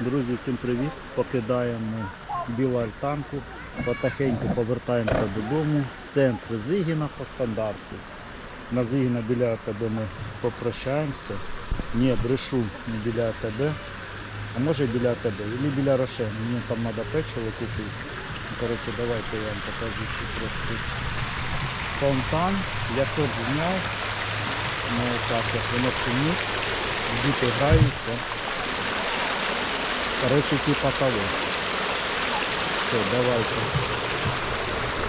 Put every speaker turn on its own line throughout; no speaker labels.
Друзі, всім привіт! Покидаємо білу альтанку, потихеньку повертаємося додому. Центр Зигіна по стандарту. На Зигіна біля АТБ ми попрощаємося. Ні, брешу не біля АТБ. А може біля АТБ, або біля Роше. Мені там треба печиво купити. Коротше, давайте я вам покажу ще трошки фонтан. Я шорт зняв. Ну так, як воно шумить, діти граються. Короче, типа того. Все, давайте.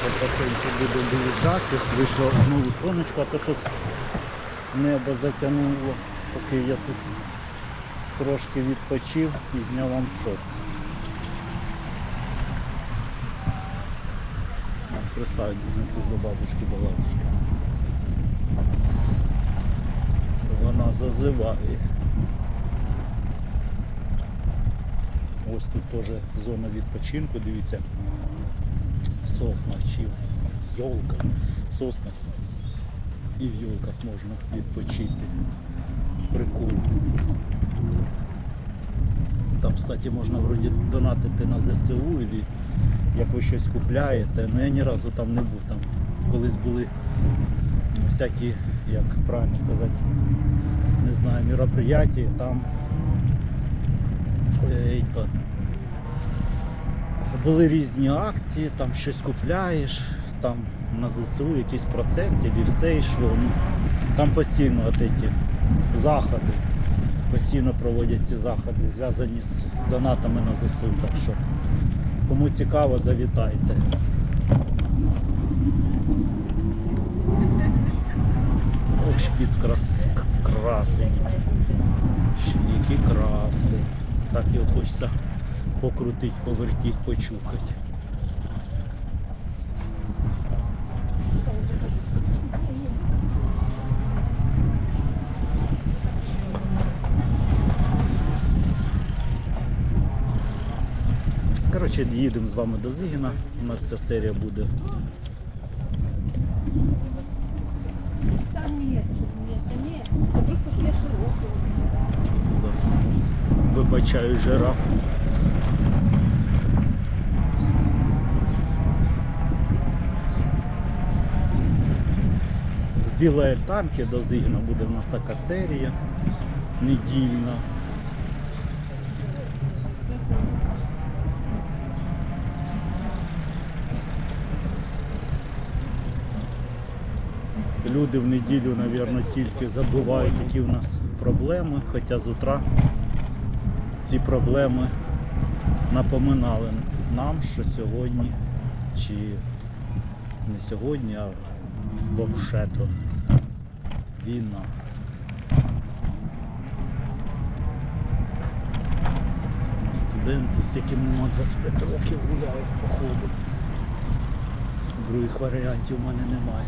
Потихеньку будемо виїжджати. Вийшло знову сонечко, а то щось небо затягнуло, поки я тут трошки відпочив і зняв вам шорт. Присаджуйтесь до бабушки бабушки. Вона зазиває. Ось тут теж зона відпочинку, дивіться, в соснах чи в йолках, соснах і в йолках можна відпочити. Прикольно. Там, кстати, можна вроді донатити на ЗСУ, як ви щось купляєте. Ну я ні разу там не був. Там колись були всякі, як правильно сказати, не знаю, мероприятия, там то. Були різні акції, там щось купляєш, там на ЗСУ якісь проценти і все йшло. Ну, там постійно от ці заходи, постійно проводять ці заходи, зв'язані з донатами на ЗСУ. Так що кому цікаво, завітайте. Ох, шпіц крас... красень. Які краси. Так його хочеться покрутить, повертіть, почухати. Коротше, їдемо з вами до Зигіна. У нас ця серія буде.
Там нет, места нет. Это просто что я широкий.
Це за- Вибачаю жираф. З білої альтанки до Зигіна буде в нас така серія недільна. Люди в неділю, мабуть, тільки забувають, які в нас проблеми, хоча з утра ці проблеми напоминали нам, що сьогодні, чи не сьогодні, а взагалі-то. Студенти, з якими на 25 років гуляють по ходу. Других варіантів в мене немає.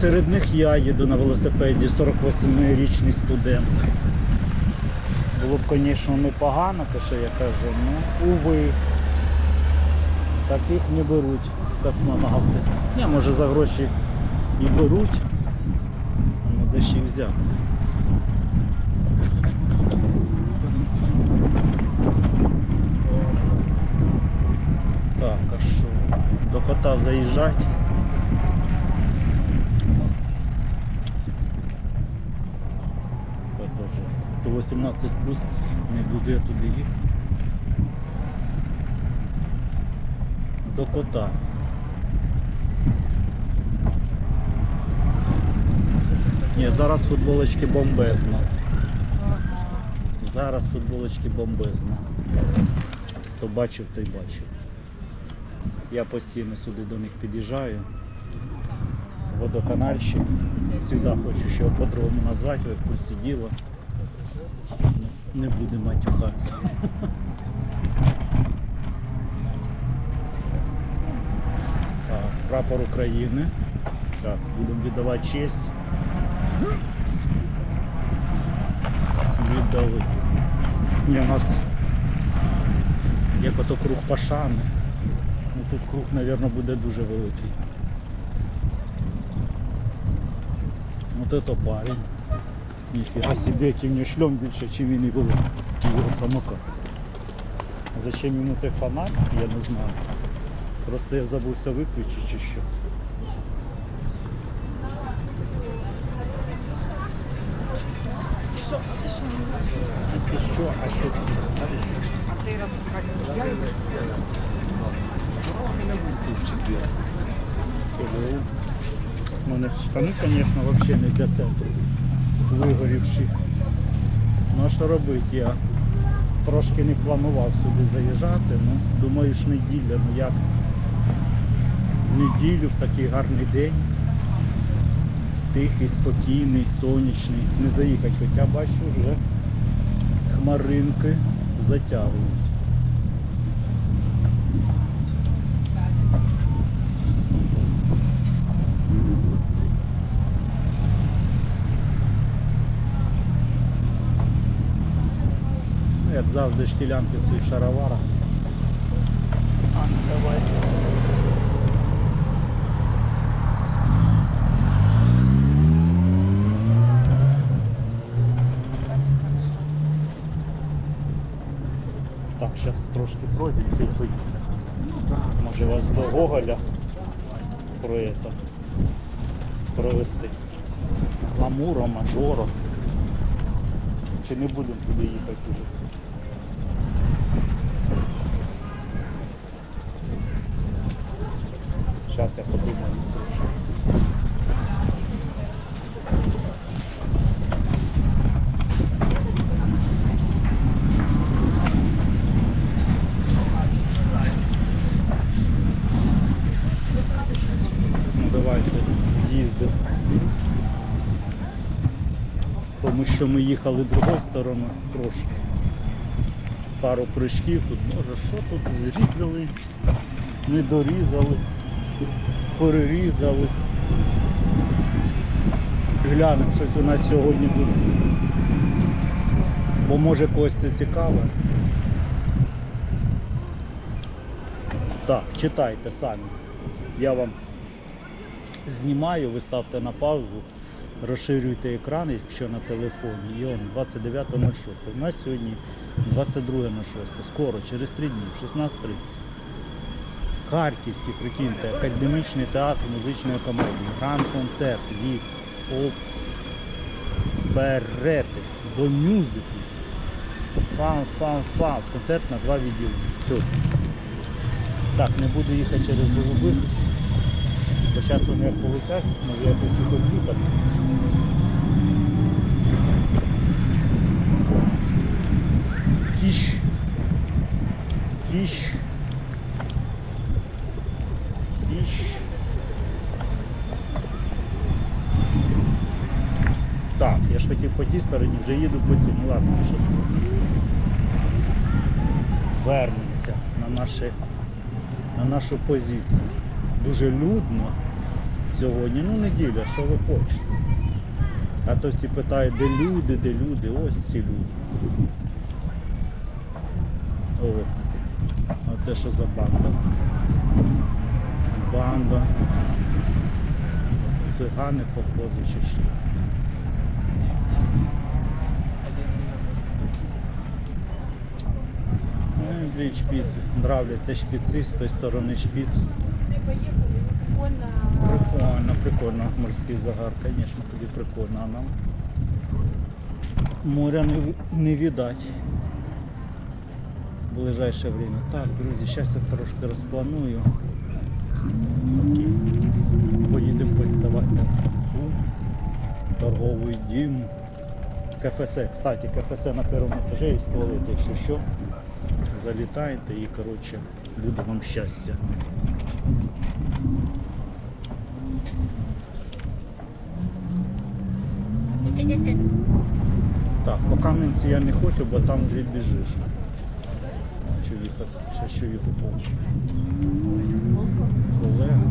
Серед них я їду на велосипеді 48-річний студент. Було б, звісно, непогано, те, що я кажу, ну, уви, таких не беруть в космонавти. Ні, може за гроші і беруть, але де ще й взяти. Так, а що? До кота заїжджать. Это жесть. То 18 плюс не буду я туди їхати. До кота. Ні, зараз футболочки бомбезно. Зараз футболочки бомбезно. Хто бачив, той бачив. Я постійно сюди до них під'їжджаю. Водоканальщик. Завжди хочу ще його по-другому назвати, ось посиділо. Не буде матюхатися. Так, прапор України. Зараз будемо віддавати честь. Віддали. Ні, у нас Як ото круг Пашани. Ну тут круг, мабуть, буде дуже великий. Вот это парень. Нифига себе, этим не шлем більше, чим він і був його самокат. Зачем йому той фонарь, я не знаю. Просто я забувся виключити чи що.
Що? Ти що?
І що, а що це?
А цей раз я дороги не буде в четвер.
У мене штани, звісно, взагалі не для центру. Вигорівші. Ну а що робити? Я трошки не планував сюди заїжджати, ну думаю ж неділя, ну як в неділю в такий гарний день. Тихий, спокійний, сонячний. Не заїхати, хоча бачу вже хмаринки затягують. Завжди шкілянки в своїх шароварах. А, ну давай. Так, зараз трошки пройдемося і поїдемо. Може вас до Гоголя про это провести. Ламура, мажора. Чи не будемо туди їхати уже? Зараз я подумаю трошки. Ну давайте з'їздимо. Тому що ми їхали другою стороною трошки. Пару прыжків тут, може, що тут зрізали, не дорізали, перерізали. Глянемо, щось у нас сьогодні тут. Бо може когось це цікаве. Так, читайте самі. Я вам знімаю, ви ставте на паузу, розширюйте екран, якщо на телефоні. І он 29.06. У нас сьогодні 22.06. Скоро, через 3 дні, в 16.30. Харківський, прикиньте, академічний театр музичної комедії. Гранд-концерт від оперети до мюзиклу. Фан-фан-фан. Концерт на два відділення. Сьогодні. Так, не буду їхати через голубих. Бо зараз вони як полетять, може якось їх об'їхати. Кіш. Кіш. Кіш. Так, я ж хотів по тій стороні, вже їду по цій. Ну ладно, що Вернемося на наші на нашу позицію. Дуже людно сьогодні. Ну неділя, що ви хочете. А то всі питають, де люди, де люди, ось ці люди. О, а це що за банда? Банда. Цигани походу чи що. Ну, блін, шпіці. Нравляться шпіці, з тої сторони шпіц.
Не поїхали, прикольно.
Прикольно. Морський загар, звісно, тобі прикольно, а нам моря не, не видать в ближайше время. Так, друзі, зараз я трошки розпланую. Окей. Поїдемо подавати цю торговий дім. КФС, кстати, КФС на першому етажі є туалет, якщо що, залітайте і коротше, буде вам щастя. Так, по Кам'янці я не хочу, бо там вже біжиш. хочу їхати, ще що їхати. Колега.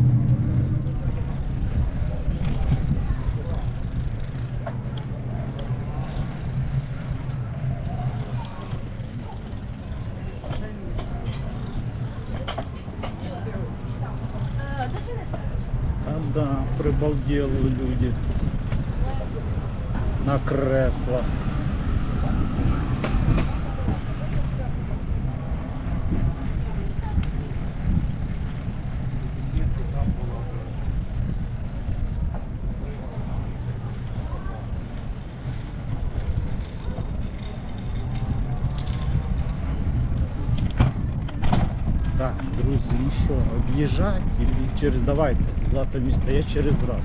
Там, да, прибалдели люди на креслах. Що, об'їжджати і через. Давайте, злато місто, я через раз.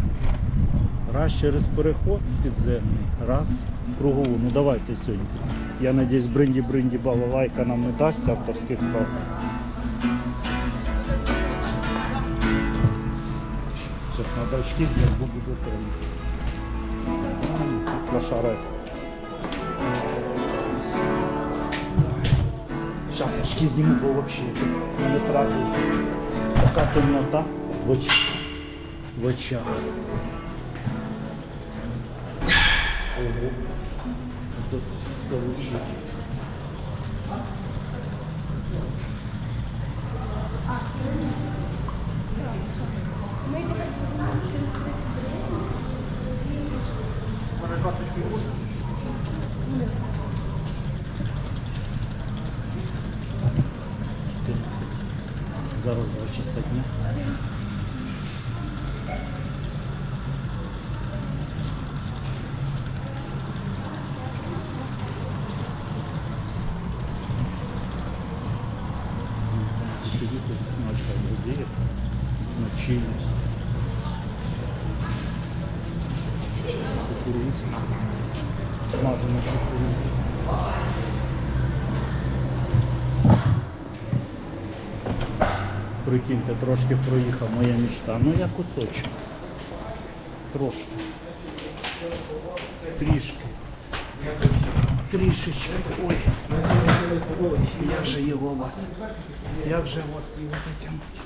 Раз через переход підземний, раз кругову. Ну давайте сьогодні. Я надіюсь, бринді бринді балалайка нам не дасть авторських прав. Зараз треба очки зняти, буду тренити. Лошара. Сейчас очки сниму, бо вообще тут не сразу така темнота в очах. В очах. Ого. Это скороче. Зараз Прикиньте, трошки проїхав моя мечта. Ну я кусочок. Трошки. Трішки. Трішечки. Ой. Ой, як же його у вас? Як же у вас його затягнути?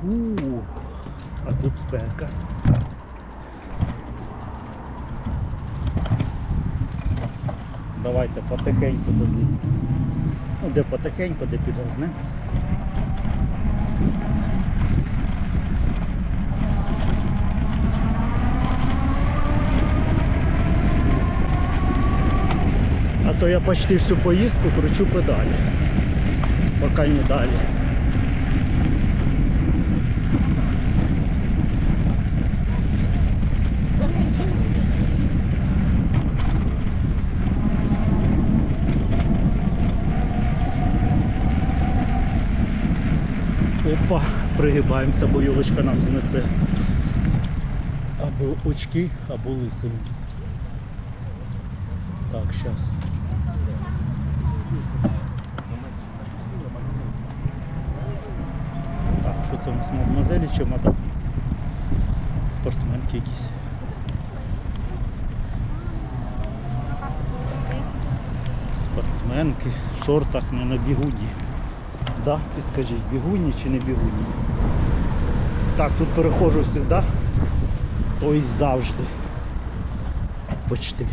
Фу, а тут спека. Давайте потихеньку до Ну, де потихеньку, де підгазне. А то я почти всю поїздку кручу педалі. Поки не далі. Опа, пригибаємося, бо юлочка нам знесе. Або очки, або лисину. Так, зараз. Так, що це у нас мадемуазелі чи мадам? Спортсменки якісь. Спортсменки в шортах не на бігуді. Да, підскажіть, бігуні чи не бігуні? Так, тут перехожу завжди, тобто завжди. Почти.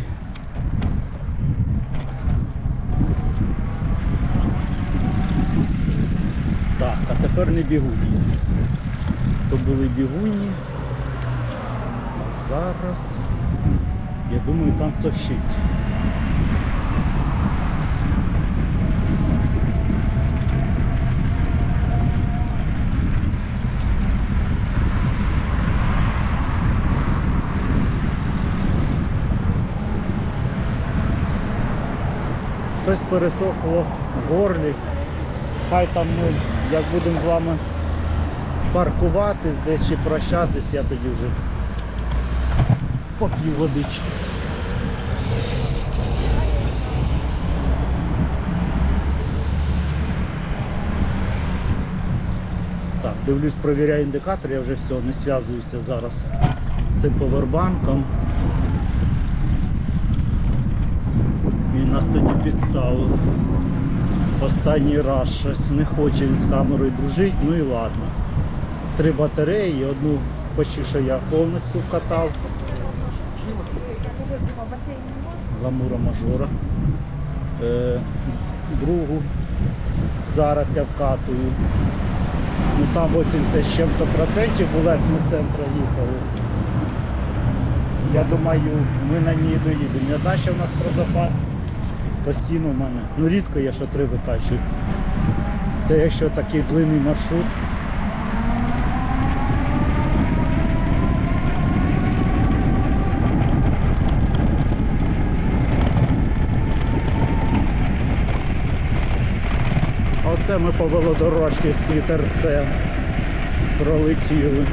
Так, а тепер не бігуні. То були бігуні. А зараз, я думаю, танцовщиці. Щось пересохло в горлі. Хай там ми, як будемо з вами паркуватись, десь чи прощатись, я тоді вже поп'ю водички. Так, дивлюсь, провіряю індикатор, я вже все, не зв'язуюся зараз з цим повербанком. Він нас тоді підставив. Останній раз щось не хоче він з камерою дружити, ну і ладно. Три батареї, одну почти що я повністю вкатав. Ламура мажора. Е, другу зараз я вкатую. Ну там 80 з чим-то процентів було, як ми з їхали. Я думаю, ми на ній доїдемо. Я далі в нас про запас. Постійно в мене. Ну рідко я що три викачую. Це якщо такий длинний маршрут. Оце ми по велодорожці з вітерцем пролетіли.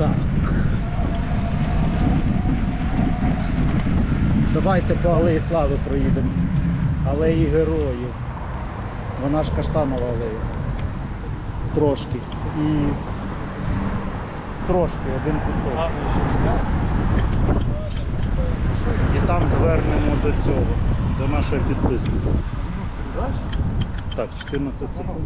Так. Давайте по Алеї Слави проїдемо. Алеї Героїв. Вона ж каштанова алея. Трошки. І трошки, один кусочок. І там звернемо до цього, до нашого підписника. Так, 14 секунд.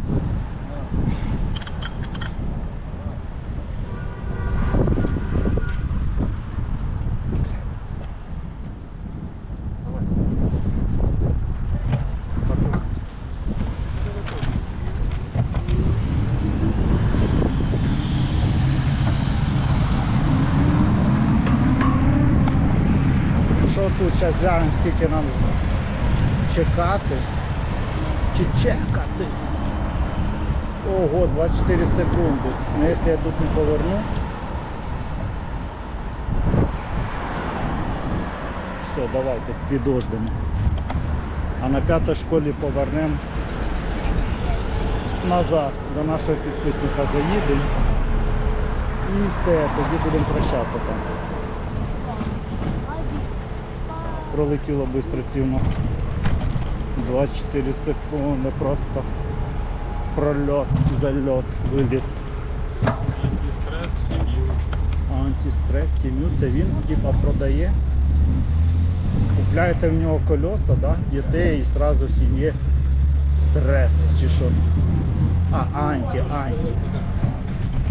Що тут зараз глянемо, скільки нам чекати? Чи чекати? Ого, 24 секунди. Ну якщо я тут не поверну. Все, давайте підождемо. А на п'ятій школі повернемо назад до нашого підписника заїдемо. І все, тоді будемо прощатися там. Пролетіло швидко ці у нас 24 секунди просто прольот, зальот, виліт.
Антистрес, хімію.
Антистрес, сім'ю, це він типа продає. Купляєте в нього колеса, да? їдете і одразу сім'ї стрес чи що. А, анті, анті.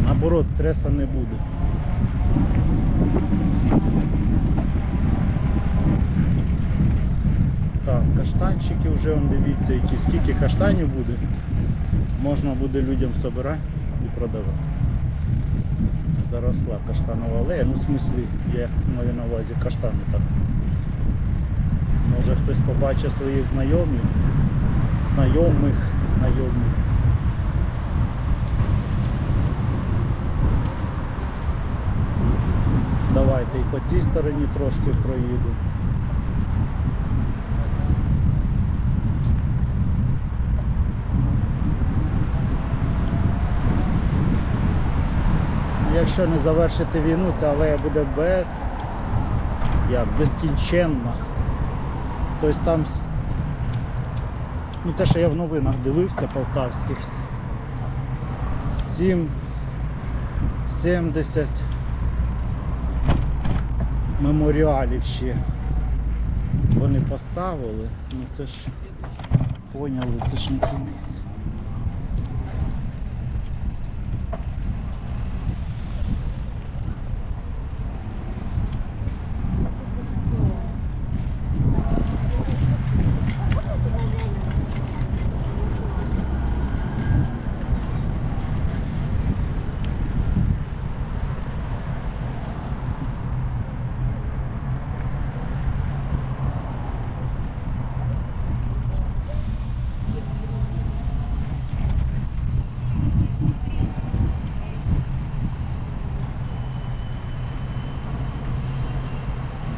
Наоборот, стреса не буде. Так, каштанчики вже он дивіться, які скільки каштанів буде. Можна буде людям збирати і продавати. Заросла каштанова алея, ну в смислі є маю на увазі каштани так. Може хтось побачить своїх знайомих, знайомих, знайомих. Давайте і по цій стороні трошки проїду. Якщо не завершити війну, ця алея буде без як, безкінченна. Тобто там ну, те, що я в новинах дивився полтавських, 7, 70 меморіалів ще вони поставили, ну це ж поняли, це ж не кінець.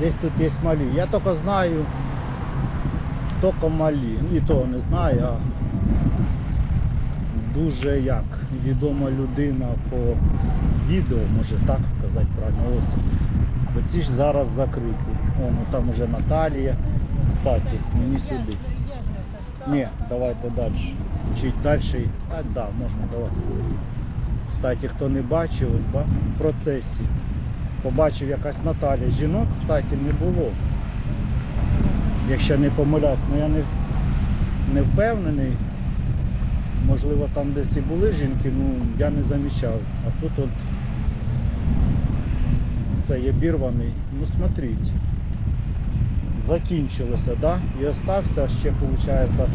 Десь тут є малі. Я тільки знаю тільки малі. І того не знаю, а дуже як відома людина по відео, може так сказати правильно. Ось. Бо ці ж зараз закриті. О, ну там уже Наталія. Кстати, мені сюди. Ні, давайте далі. Чи далі? А, да, можна, давайте. Кстати, хто не бачив, ось ба- в процесі. Побачив якась Наталя. Жінок, кстати, не було. Якщо не помиляюсь, ну я не, не впевнений. можливо, там десь і були жінки, ну я не замічав. А тут от це є бірваний. Ну смотрите. Закінчилося, да? І остався ще, виходить,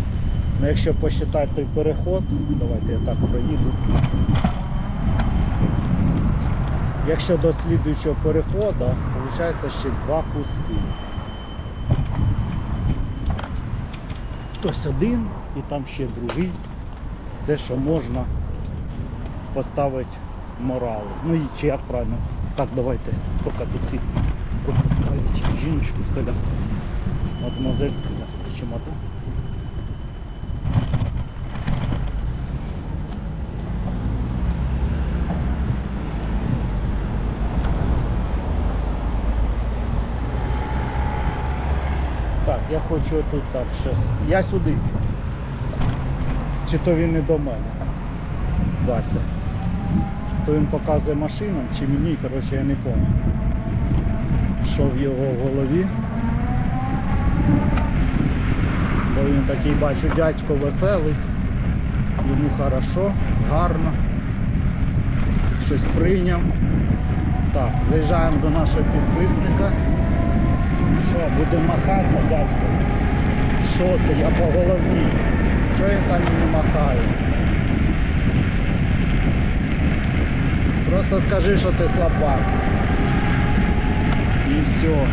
ну якщо посчитати той переход, давайте я так проїду. Якщо до слідуючого переходу, виходить ще два куски. Хтось один і там ще другий. Це що можна поставити морали. Ну і чи як правильно. Так, давайте поки всі пропускають жіночку з коляски. Мадемуазель з коляски, чемодан. Так, я хочу тут так щас. Я сюди. Чи то він не до мене? Вася. То він показує машинам, чи мені, коротше, я не пам'ятаю. Що в його голові. Бо він такий, бачу, дядько веселий. Йому хорошо, гарно. Щось прийняв. Так, заїжджаємо до нашого підписника. Що, будемо махатися, дядько? Що ти, я по голові? Що він там мені махає? Просто скажи, що ти слабак. І все.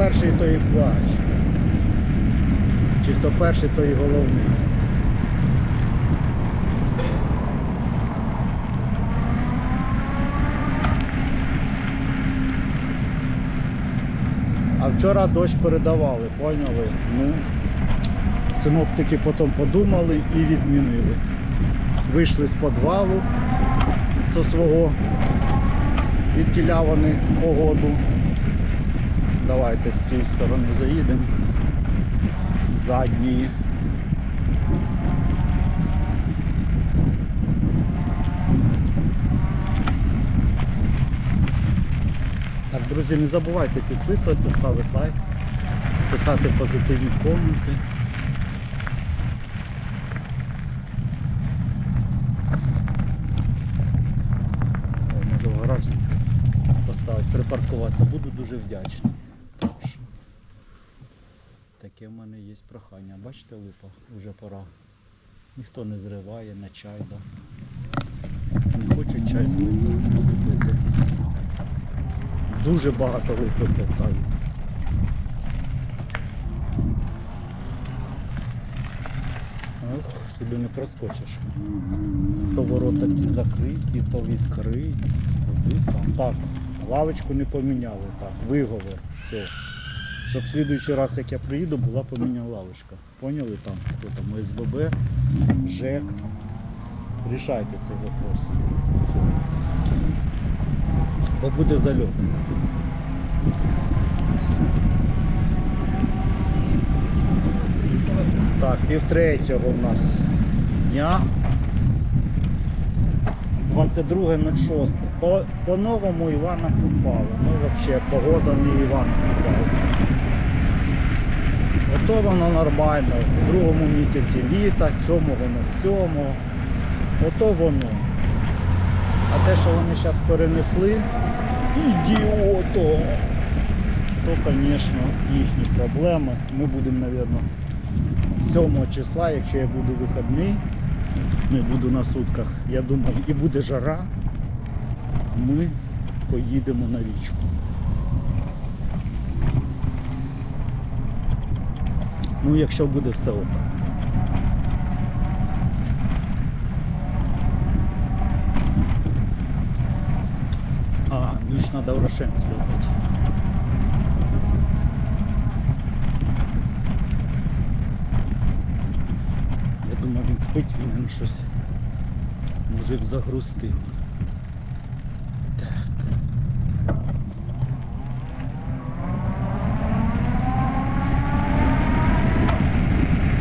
Перший, той і плач. Чи хто перший, той і головний. А вчора дощ передавали, поняли? Ну, синоптики потім подумали і відмінили. Вийшли з підвалу зі свого, відтіля вони погоду. Давайте з цієї сторони заїдемо. Задньої. Так, друзі, не забувайте підписуватися, ставити лайк, писати позитивні коменти. О, може в гараж поставити, припаркуватися. Буду дуже вдячний. Так що, Таке в мене є прохання. Бачите, липа, вже пора. Ніхто не зриває на чай, да? Не хочуть чай з пити. Дуже багато липи Полтаві. Ох, сюди не проскочиш. То ворота ці закриті, то відкриті. Так, лавочку не поміняли, так, виговор, все. Щоб в слідуючий раз, як я приїду, була поміняна лавочка. Поняли там, хто там СББ, ЖЕК. Рішайте цей вопрос. Бо буде зальот. Так, півтретього у нас дня. 22.06. По, по-новому Івана Купала. Ну взагалі погода не Івана Купала. Ото воно нормально. В другому місяці літа, 7.07. Ото воно. А те, що вони зараз перенесли, ідіото, то, звісно, їхні проблеми. Ми будемо, мабуть, 7 числа, якщо я буду вихідний, не буду на сутках, я думаю, і буде жара, ми поїдемо на річку. Ну, якщо буде все ок. А, мені ж треба в Рошен слухати. Я думав, він спить, він щось мужик загрустив. Так.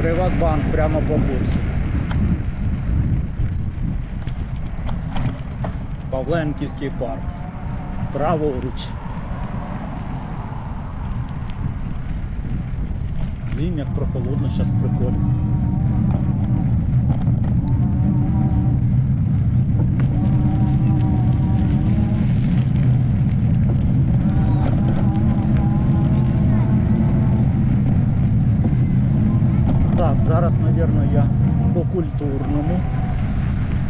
Приватбанк прямо по курсу. Павленківський парк. Праворуч. Блін, як прохолодно, зараз прикольно. Так, зараз, мабуть, я по культурному.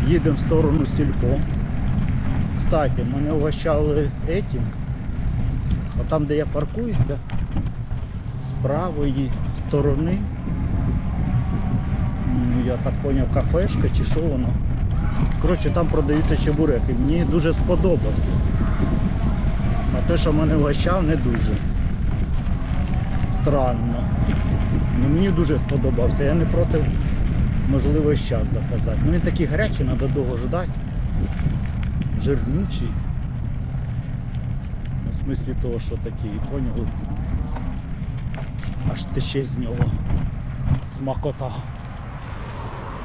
Їдемо в сторону Сільпо. Кстати, мене угощали етім. А там, де я паркуюся, з правої сторони. Ну, я так зрозумів, кафешка чи що воно. Коротше, там продаються чебуреки. Мені дуже сподобався. А те, що мене угощав, не дуже. Странно. Ну, мені дуже сподобався. Я не проти, можливо, час заказати. Ну він такий гарячий, треба довго ждати. Жирнючий. Ну, В смислі того, що такий, поняли? Аж тече з нього смакота.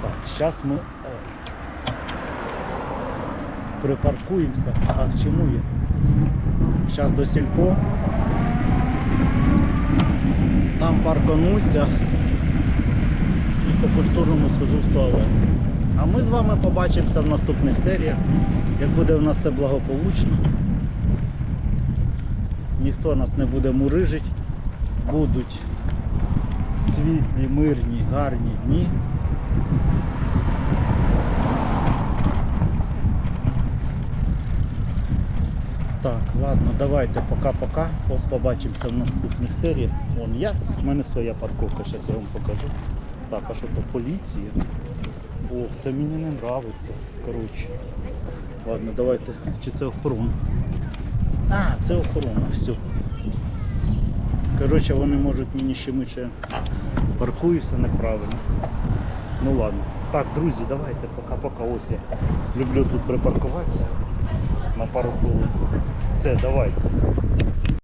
Так, зараз ми е, припаркуємося. А чому я? Зараз до сільпо. Там паркануся і по культурному схожу в туалет. А ми з вами побачимося в наступних серіях, як буде в нас все благополучно. Ніхто нас не буде мурижити. Будуть світлі, мирні, гарні дні. Так, ладно, давайте пока-пока. По- Побачимося в наступних серіях. Вон яц, в мене своя парковка, зараз я вам покажу. Так, а що то поліція? О, це мені не подобається. Коротше. Ладно, давайте. Чи це охорона? А, це охорона, все. Коротше, вони можуть мені ще мише паркуюся неправильно. Ну ладно. Так, друзі, давайте пока-пока. Ось я люблю тут припаркуватися на пару хвилин. Все, давайте.